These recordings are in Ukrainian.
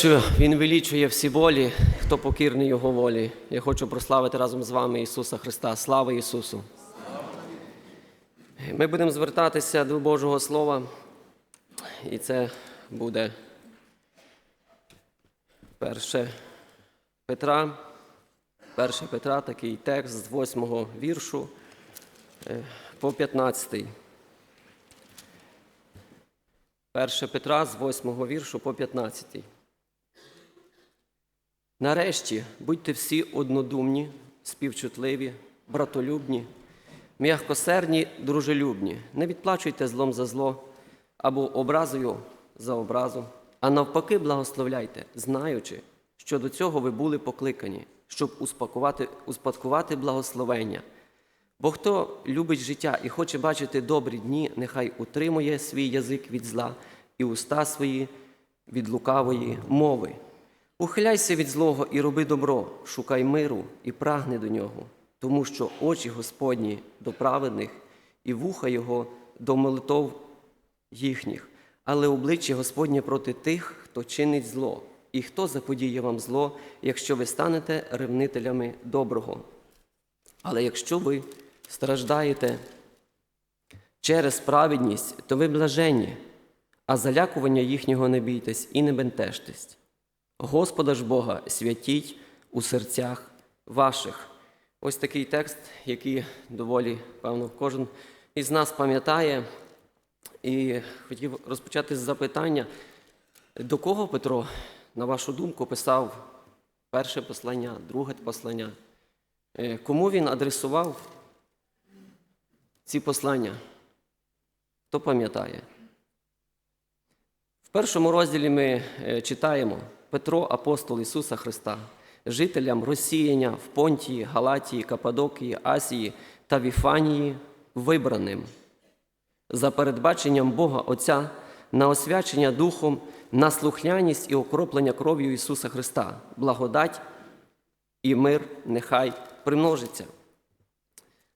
що Він вилічує всі болі, хто покірний Його волі. Я хочу прославити разом з вами Ісуса Христа. Слава Ісусу! Ми будемо звертатися до Божого Слова, і це буде перше Петра. Перше Петра, такий текст з 8 віршу е, по 15. Перше Петра з 8 віршу по 15. Нарешті будьте всі однодумні, співчутливі, братолюбні, м'якосердні, дружелюбні. Не відплачуйте злом за зло або образою за образу, а навпаки, благословляйте, знаючи, що до цього ви були покликані, щоб успадкувати, успадкувати благословення. Бо хто любить життя і хоче бачити добрі дні, нехай утримує свій язик від зла і уста свої від лукавої мови. Ухиляйся від злого і роби добро, шукай миру і прагни до нього, тому що очі Господні до праведних і вуха Його до молитов їхніх, але обличчя Господнє проти тих, хто чинить зло, і хто заподіє вам зло, якщо ви станете ревнителями доброго. Але якщо ви страждаєте через праведність, то ви блаженні, а залякування їхнього не бійтесь і не бентежтесь. Господа ж Бога святіть у серцях ваших. Ось такий текст, який доволі, певно, кожен із нас пам'ятає. І хотів розпочати з запитання, до кого Петро, на вашу думку, писав перше послання, друге послання? Е, Кому він адресував ці послання? Хто пам'ятає? В першому розділі ми е, читаємо Петро, апостол Ісуса Христа, жителям розсіяння в Понтії, Галатії, Кападокії, Асії та Віфанії, вибраним за передбаченням Бога Отця на освячення Духом, на слухняність і окроплення кров'ю Ісуса Христа, благодать і мир нехай примножиться.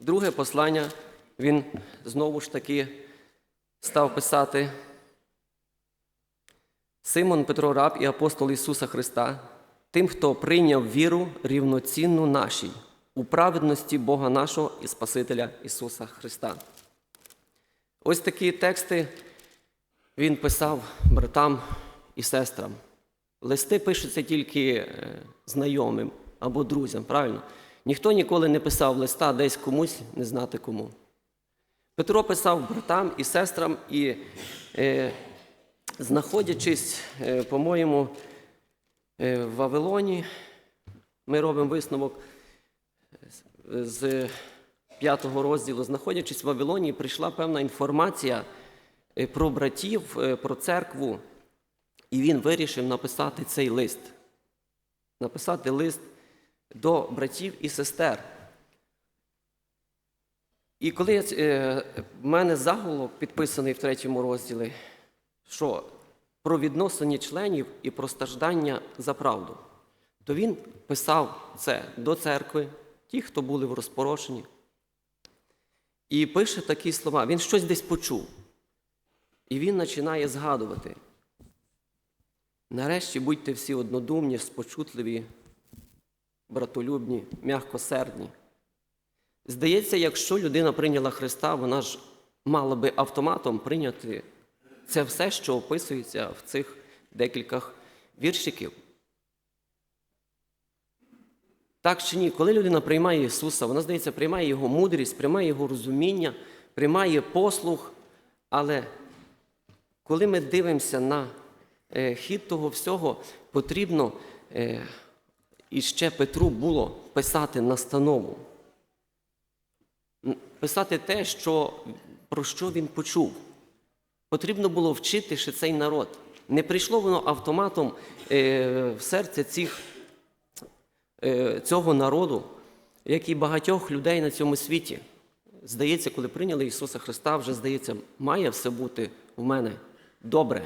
Друге послання він знову ж таки став писати Симон Петро раб і апостол Ісуса Христа, тим, хто прийняв віру рівноцінну нашій у праведності Бога нашого і Спасителя Ісуса Христа. Ось такі тексти він писав братам і сестрам. Листи пишуться тільки е, знайомим або друзям, правильно? Ніхто ніколи не писав листа десь комусь, не знати кому. Петро писав братам і сестрам, і е, знаходячись, е, по-моєму, е, в Вавилоні, ми робимо висновок е, з п'ятого розділу, знаходячись в Вавилоні, прийшла певна інформація про братів, про церкву, і він вирішив написати цей лист. Написати лист до братів і сестер. І коли в мене заголовок підписаний в третьому розділі, що про відносини членів і про страждання за правду, то він писав це до церкви, ті, хто були в розпорошенні. І пише такі слова. Він щось десь почув. І він починає згадувати. Нарешті будьте всі однодумні, спочутливі, братолюбні, м'якосердні. Здається, якщо людина прийняла Христа, вона ж мала би автоматом прийняти це все, що описується в цих декількох віршиків. Так чи ні, коли людина приймає Ісуса, вона, здається, приймає Його мудрість, приймає Його розуміння, приймає послух. Але коли ми дивимося на е, хід того всього, потрібно е, і ще Петру було писати настанову. Писати те, що, про що він почув. Потрібно було вчити ще цей народ. Не прийшло воно автоматом е, в серце цих е, цього народу, як і багатьох людей на цьому світі. Здається, коли прийняли Ісуса Христа, вже здається, має все бути в мене добре.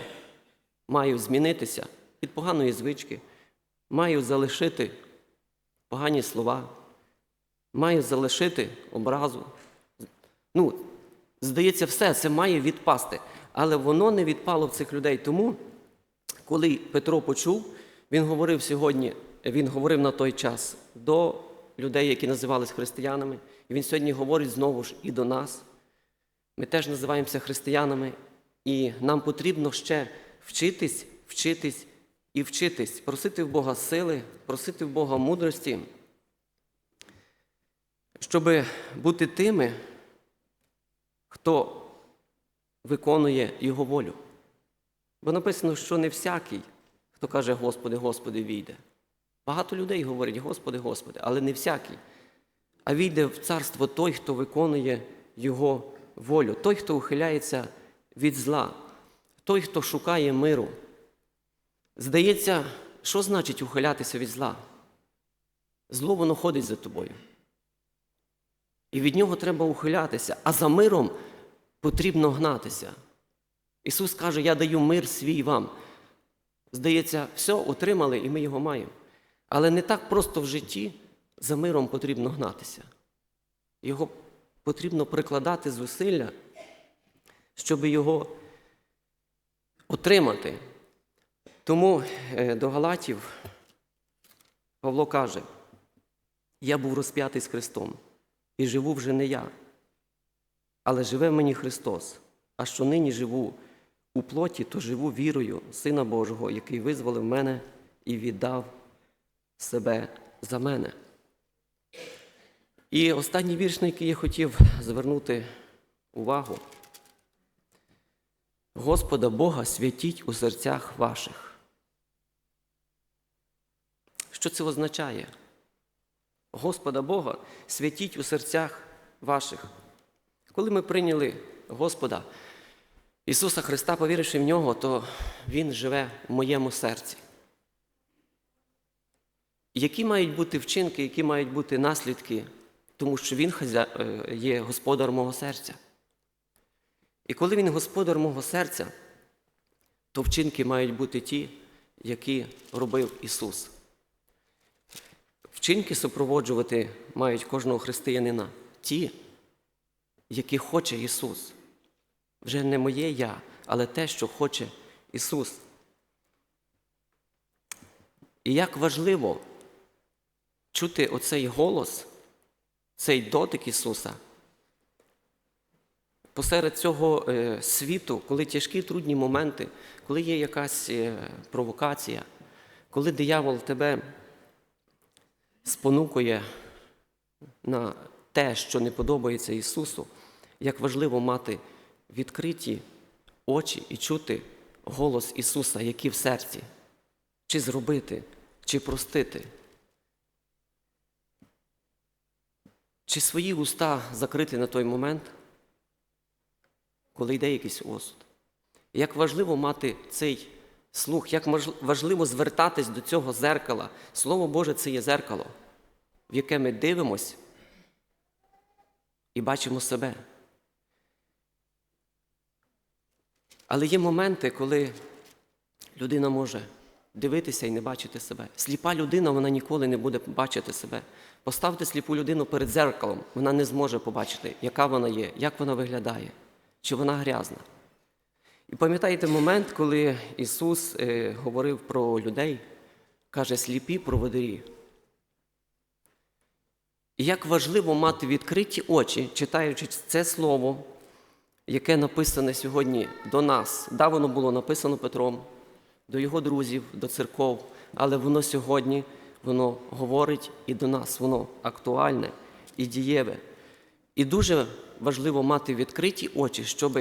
Маю змінитися від поганої звички, маю залишити погані слова, маю залишити образу. Ну, здається, все це має відпасти. Але воно не відпало в цих людей. Тому, коли Петро почув, він говорив сьогодні, він говорив на той час до людей, які називались християнами. І він сьогодні говорить знову ж і до нас. Ми теж називаємося християнами, і нам потрібно ще вчитись, вчитись і вчитись, просити в Бога сили, просити в Бога мудрості, щоб бути тими, хто виконує Його волю. Бо написано, що не всякий, хто каже Господи, Господи, війде. Багато людей говорять Господи, Господи, але не всякий. А війде в царство той, хто виконує Його волю, той, хто ухиляється від зла, той, хто шукає миру. Здається, що значить ухилятися від зла? Зло воно ходить за тобою. І від нього треба ухилятися, а за миром потрібно гнатися. Ісус каже, я даю мир свій вам. Здається, все отримали і ми його маємо. Але не так просто в житті за миром потрібно гнатися. Його потрібно прикладати зусилля, щоб його отримати. Тому е, до Галатів Павло каже: я був розп'ятий з Христом і живу вже не я, але живе в мені Христос. А що нині живу у плоті, то живу вірою Сина Божого, який визволив мене і віддав себе за мене. І останній вірш, на який я хотів звернути увагу. Господа Бога святіть у серцях ваших. Що це означає? Господа Бога святіть у серцях ваших. Коли ми прийняли Господа Ісуса Христа, повіривши в нього, то Він живе в моєму серці. Які мають бути вчинки, які мають бути наслідки, тому що Він е, є господар мого серця. І коли Він господар мого серця, то вчинки мають бути ті, які робив Ісус. Вчинки супроводжувати мають кожного християнина ті, які хоче Ісус. Вже не моє я, але те, що хоче Ісус. І як важливо чути оцей голос, цей дотик Ісуса. Посеред цього е, світу, коли тяжкі трудні моменти, коли є якась е, провокація, коли диявол тебе спонукує на те, що не подобається Ісусу, як важливо мати відкриті очі і чути голос Ісуса, який в серці, чи зробити, чи простити. Чи свої уста закрити на той момент, коли йде якийсь осуд? Як важливо мати цей слух, як важливо звертатись до цього зеркала. Слово Боже це є зеркало, в яке ми дивимось і бачимо себе. Але є моменти, коли людина може дивитися і не бачити себе. Сліпа людина вона ніколи не буде бачити себе. Поставте сліпу людину перед зеркалом, вона не зможе побачити, яка вона є, як вона виглядає, чи вона грязна. І пам'ятаєте момент, коли Ісус е, говорив про людей, каже, сліпі проводирі. І як важливо мати відкриті очі, читаючи це слово, яке написане сьогодні до нас. Да, воно було написано Петром, до його друзів, до церков, але воно сьогодні воно говорить і до нас, воно актуальне і дієве. І дуже важливо мати відкриті очі, щоб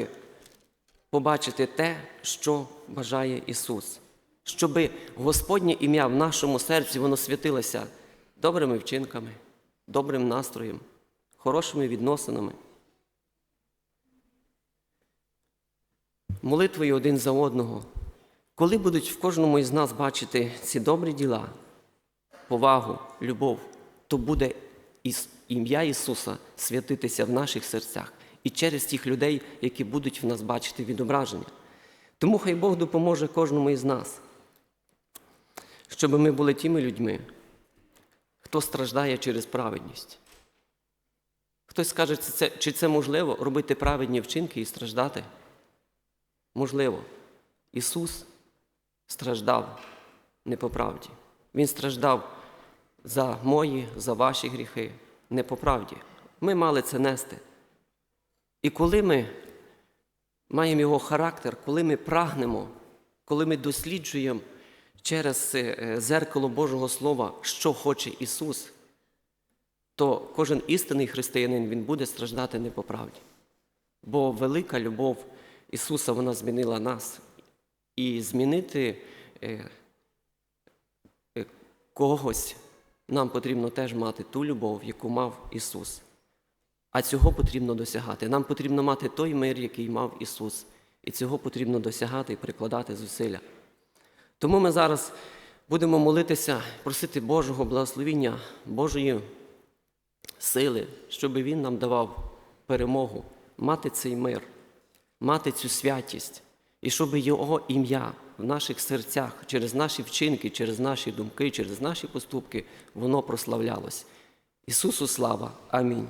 побачити те, що бажає Ісус, щоб Господнє ім'я в нашому серці воно святилося добрими вчинками, добрим настроєм, хорошими відносинами. Молитвою один за одного. Коли будуть в кожному із нас бачити ці добрі діла, повагу, любов, то буде ім'я Ісуса святитися в наших серцях і через тих людей, які будуть в нас бачити відображення. Тому хай Бог допоможе кожному із нас, щоб ми були тими людьми, хто страждає через праведність. Хтось скаже, чи це можливо робити праведні вчинки і страждати? Можливо. Ісус страждав не по правді. Він страждав за мої, за ваші гріхи, не по правді. Ми мали це нести. І коли ми маємо його характер, коли ми прагнемо, коли ми досліджуємо через е, зеркало Божого Слова, що хоче Ісус, то кожен істинний християнин він буде страждати не по правді. Бо велика любов Ісуса вона змінила нас. І змінити е, е, когось нам потрібно теж мати ту любов, яку мав Ісус. А цього потрібно досягати. Нам потрібно мати той мир, який мав Ісус. І цього потрібно досягати і прикладати зусилля. Тому ми зараз будемо молитися, просити Божого благословіння, Божої сили, щоб Він нам давав перемогу, мати цей мир, мати цю святість, і щоб Його ім'я в наших серцях через наші вчинки, через наші думки, через наші поступки, воно прославлялось. Ісусу слава! Амінь.